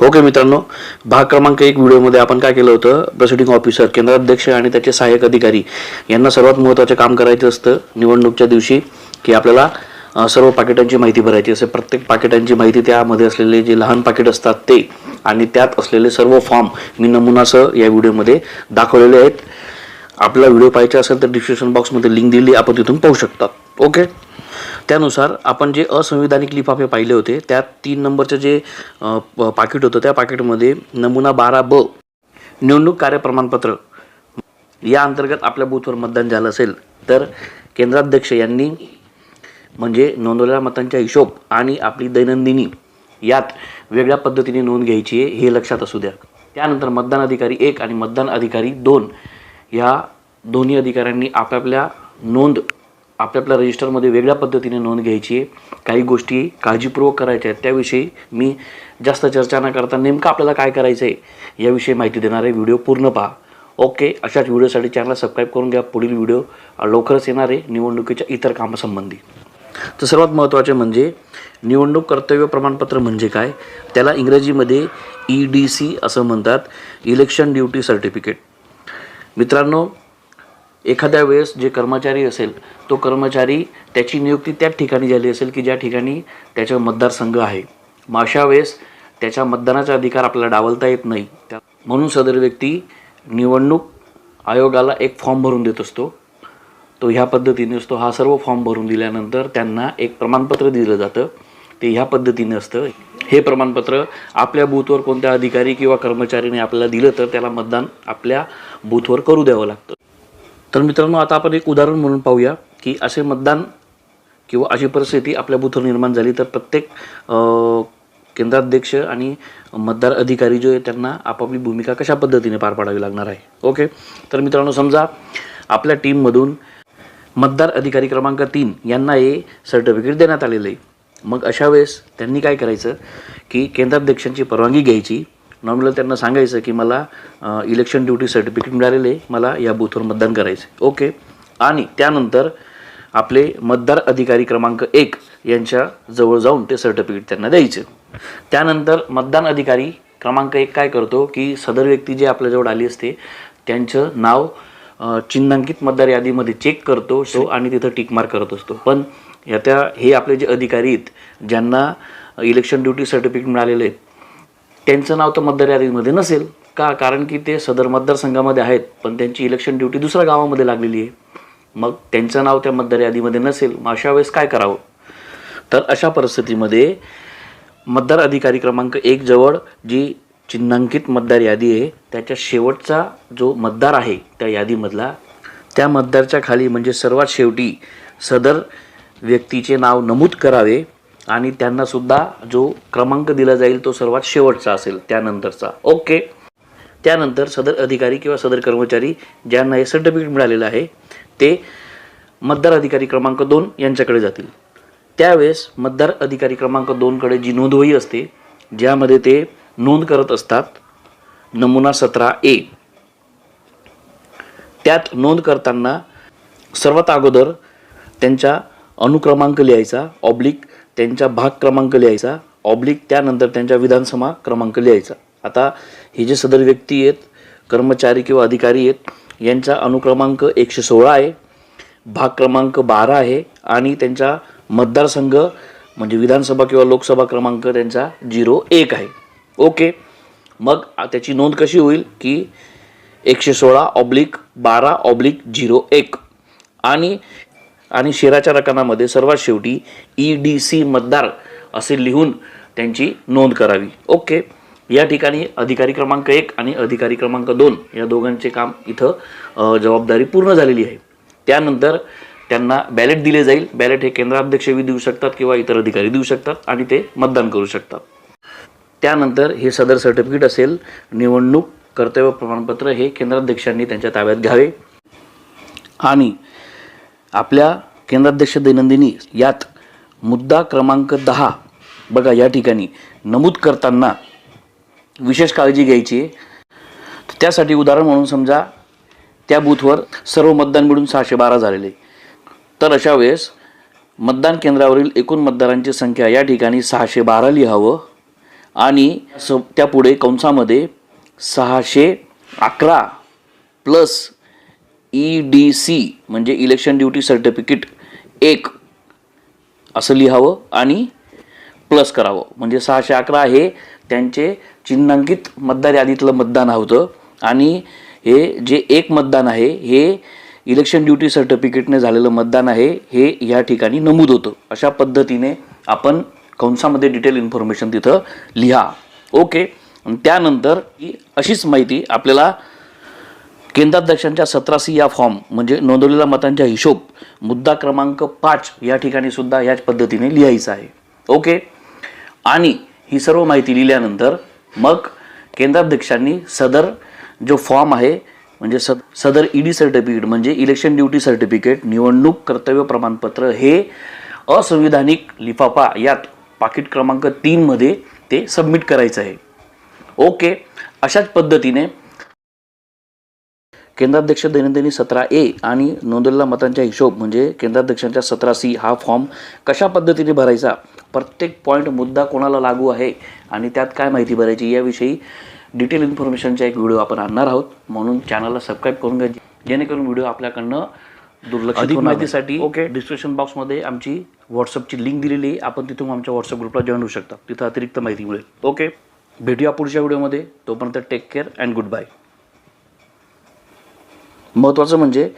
Okay मित्रांनो भाग क्रमांक एक व्हिडिओमध्ये आपण काय केलं होतं? प्रेसिडिंग ऑफिसर केंद्राध्यक्ष आणि त्याचे सहाय्यक अधिकारी यांना सर्वात महत्त्वाचे काम करायचं असतं निवडणूकच्या दिवशी की आपल्याला सर्व पाकिटांची माहिती भरायची असते. प्रत्येक पाकिटांची माहिती त्यामध्ये असलेले जे लहान पाकिट असतात ते आणि त्यात असलेले सर्व फॉर्म मी नमुनासह या व्हिडिओमध्ये दाखवलेले आहेत. आपला व्हिडिओ पाहायचा असेल तर डिस्क्रिप्शन बॉक्समध्ये लिंक दिली आपण तिथून पाहू शकतात ओके त्यानुसार आपण जे असंविधानिक लिफाफे पाहिले होते त्यात तीन नंबरचं जे प- पाकिट होतं त्या पाकिटमध्ये नमुना बारा ब निवडणूक कार्य प्रमाणपत्र या अंतर्गत आपल्या बूथवर मतदान झालं असेल तर केंद्राध्यक्ष यांनी म्हणजे नोंदवलेल्या मतांच्या हिशोब आणि आपली दैनंदिनी यात वेगळ्या पद्धतीने नोंद घ्यायची आहे हे लक्षात असू द्या. त्यानंतर मतदान अधिकारी एक आणि मतदान अधिकारी दोन या दोन्ही अधिकाऱ्यांनी आपापल्या नोंद आपल्या रजिस्टरमध्ये वेगळ्या पद्धतीने नोंद घ्यायची आहे. काही गोष्टी काळजीपूर्वक करायच्या आहेत. त्याविषयी मी जास्त चर्चा न करता नेमकं आपल्याला काय करायचं आहे याविषयी माहिती देणारे व्हिडिओ पूर्ण पहा. ओके अशाच व्हिडिओसाठी चॅनल सबस्क्राईब करून घ्या. पुढील व्हिडिओ लवकरच येणार आहे. निवडणुकीच्या इतर कामासंबंधी. तर सर्वात महत्त्वाचे म्हणजे निवडणूक कर्तव्य प्रमाणपत्र म्हणजे काय? त्याला इंग्रजीमध्ये ई डी सी असं म्हणतात. इलेक्शन ड्युटी सर्टिफिकेट मित्रांनो एखाद्या वेळेस जे कर्मचारी असेल तो कर्मचारी त्याची नियुक्ती त्याच ठिकाणी झाली असेल की ज्या ठिकाणी त्याचा मतदारसंघ आहे. मग अशा वेळेस त्याच्या मतदानाचा अधिकार आपल्याला डावलता येत नाही. त्या म्हणून सदर व्यक्ती निवडणूक आयोगाला एक फॉर्म भरून देत असतो. तो ह्या पद्धतीने असतो. हा सर्व फॉर्म भरून दिल्यानंतर त्यांना एक प्रमाणपत्र दिलं जातं. ते ह्या पद्धतीने असतं. हे प्रमाणपत्र आपल्या बूथवर कोणत्या अधिकारी किंवा कर्मचारीने आपल्याला दिलं तर त्याला मतदान आपल्या बूथवर करू द्यावं लागतं. तर मित्रांनो आता आपण एक उदाहरण म्हणून पाहूया की असे मतदान किंवा अशी परिस्थिती आपल्या बुथवर निर्माण झाली तर प्रत्येक केंद्राध्यक्ष आणि मतदार अधिकारी जो आहे त्यांना आपापली भूमिका कशा पद्धतीने पार पाडावी लागणार आहे? ओके? तर मित्रांनो समजा आपल्या टीममधून मतदार अधिकारी क्रमांक तीन यांना हे सर्टिफिकेट देण्यात आलेलं आहे. मग अशा वेळेस त्यांनी काय करायचं की केंद्राध्यक्षांची परवानगी घ्यायची नॉर्मल त्यांना सांगायचं की मला इलेक्शन ड्युटी सर्टिफिकेट मिळालेलं आहे मला या बूथवर मतदान करायचं ओके आणि त्यानंतर आपले मतदार अधिकारी क्रमांक एक यांच्या जवळ जाऊन ते सर्टिफिकेट त्यांना द्यायचं. त्यानंतर मतदान अधिकारी क्रमांक एक काय करतो की सदर व्यक्ती जी आपल्याजवळ आली असते त्यांचं नाव चिन्हांकित मतदार यादीमध्ये चेक करतो सो आणि तिथं टिकमार करत असतो. पण या त्या हे आपले जे अधिकारी आहेत ज्यांना इलेक्शन ड्युटी सर्टिफिकेट मिळालेलं आहे त्यांचं नाव तर मतदार यादीमध्ये नसेल. का? कारण की ते सदर मतदारसंघामध्ये आहेत पण त्यांची इलेक्शन ड्युटी दुसऱ्या गावामध्ये लागलेली आहे. मग त्यांचं नाव त्या मतदार यादीमध्ये नसेल मग अशा वेळेस काय करावं? तर अशा परिस्थितीमध्ये मतदार अधिकारी क्रमांक एक जवळ जी चिन्हांकित मतदार यादी आहे त्याच्या शेवटचा जो मतदार आहे त्या यादीमधला त्या मतदारच्या खाली म्हणजे सर्वात शेवटी सदर व्यक्तीचे नाव नमूद करावे. आणि त्यांना सुद्धा जो क्रमांक दिला जाईल तो सर्वात शेवटचा असेल त्यानंतरचा. ओके. त्यानंतर सदर अधिकारी किंवा सदर कर्मचारी ज्यांना हे सर्टिफिकेट मिळालेलं आहे ते मतदार अधिकारी क्रमांक दोन यांच्याकडे जातील. त्यावेळेस मतदार अधिकारी क्रमांक दोनकडे जी नोंदवही असते ज्यामध्ये ते नोंद करत असतात नमुना सतरा ए. त्यात नोंद करताना सर्वात अगोदर त्यांच्या अनुक्रमांक लिहायचा ऑब्लिक त्यांचा भाग क्रमांक लिहायचा ऑब्लिक त्यानंतर त्यांच्या विधानसभा क्रमांक लिहायचा. आता हे जे सदर व्यक्ती आहेत कर्मचारी किंवा अधिकारी आहेत यांचा अनुक्रमांक एकशे सोळा आहे भाग क्रमांक बारा आहे आणि त्यांचा मतदारसंघ म्हणजे विधानसभा किंवा लोकसभा क्रमांक त्यांचा झिरो एक आहे. ओके मग त्याची नोंद कशी होईल की एकशे सोळा ऑब्लिक बारा ऑब्लिक झिरो एक. आणि आणि शेराच्या रकानामध्ये सर्वात शेवटी ई डी सी मतदार असे लिहून त्यांची नोंद करावी. ओके. या ठिकाणी अधिकारी क्रमांक एक आणि अधिकारी क्रमांक दोन या दोघांचे काम इथं जबाबदारी पूर्ण झालेली आहे. त्यानंतर त्यांना बॅलेट दिले जाईल. बॅलेट हे केंद्राध्यक्षही देऊ शकतात किंवा इतर अधिकारी देऊ शकतात आणि ते मतदान करू शकतात. त्यानंतर हे सदर सर्टिफिकेट असेल. निवडणूक कर्तव्य प्रमाणपत्र हे केंद्राध्यक्षांनी त्यांच्या ताब्यात घ्यावे. आणि आपल्या केंद्राध्यक्ष दैनंदिनी यात मुद्दा क्रमांक दहा बघा या ठिकाणी नमूद करताना विशेष काळजी घ्यायची आहे. त्यासाठी उदाहरण म्हणून समजा त्या बूथवर सर्व मतदान मिळून सहाशे बारा झालेले तर अशा वेळेस मतदान केंद्रावरील एकूण मतदारांची संख्या या ठिकाणी सहाशे बारा लिहावं आणि स त्यापुढे कंसामध्ये सहाशे अकरा प्लस ई डी सी म्हणजे इलेक्शन ड्युटी सर्टिफिकेट एक असं लिहावं आणि प्लस करावं. म्हणजे सहाशे अकरा हे त्यांचे चिन्हांकित मतदार यादीतलं मतदान होतं. आणि हे जे एक मतदान आहे हे इलेक्शन ड्युटी सर्टिफिकेटने झालेलं मतदान आहे हे या ठिकाणी नमूद होतं. अशा पद्धतीने आपण कंसामध्ये डिटेल इन्फॉर्मेशन तिथं लिहा. ओके त्यानंतर ही अशीच माहिती आपल्याला केंद्राध्यक्षांच्या सतरा सी या फॉर्म म्हणजे नोंदवलेल्या मतांच्या हिशोब मुद्दा क्रमांक पाच या ठिकाणी सुद्धा याच पद्धतीने लिहायचं आहे. ओके? आणि ही सर्व माहिती लिहिल्यानंतर मग केंद्राध्यक्षांनी सदर जो फॉर्म आहे म्हणजे सद सदर ई डी सर्टिफिकेट म्हणजे इलेक्शन ड्युटी सर्टिफिकेट निवडणूक कर्तव्य प्रमाणपत्र हे असंविधानिक लिफाफा यात पाकिट क्रमांक तीनमध्ये ते सबमिट करायचं आहे. ओके? अशाच पद्धतीने केंद्राध्यक्ष दैनंदिनी सतरा ए आणि नोंदवलेल्या मतांचा हिशोब म्हणजे केंद्राध्यक्षांच्या सतरा सी हा फॉर्म कशा पद्धतीने भरायचा? प्रत्येक पॉईंट मुद्दा कोणाला लागू आहे आणि त्यात काय माहिती भरायची याविषयी डिटेल इन्फॉर्मेशनचा एक व्हिडिओ आपण आणणार आहोत. म्हणून चॅनलला सबस्क्राईब करून घ्या जेणेकरून व्हिडिओ आपल्याकडनं दुर्लक्षित अधिक माहितीसाठी. ओके. डिस्क्रिप्शन बॉक्समध्ये आमची व्हॉट्सअपची लिंक दिलेली आहे. आपण तिथून आमच्या व्हॉट्सअप ग्रुपला जॉईन होऊ शकता. तिथं अतिरिक्त माहिती मिळेल ओके. भेटूया पुढच्या व्हिडिओमध्ये. तोपर्यंत take care and good bye महत्त्वाचं म्हणजे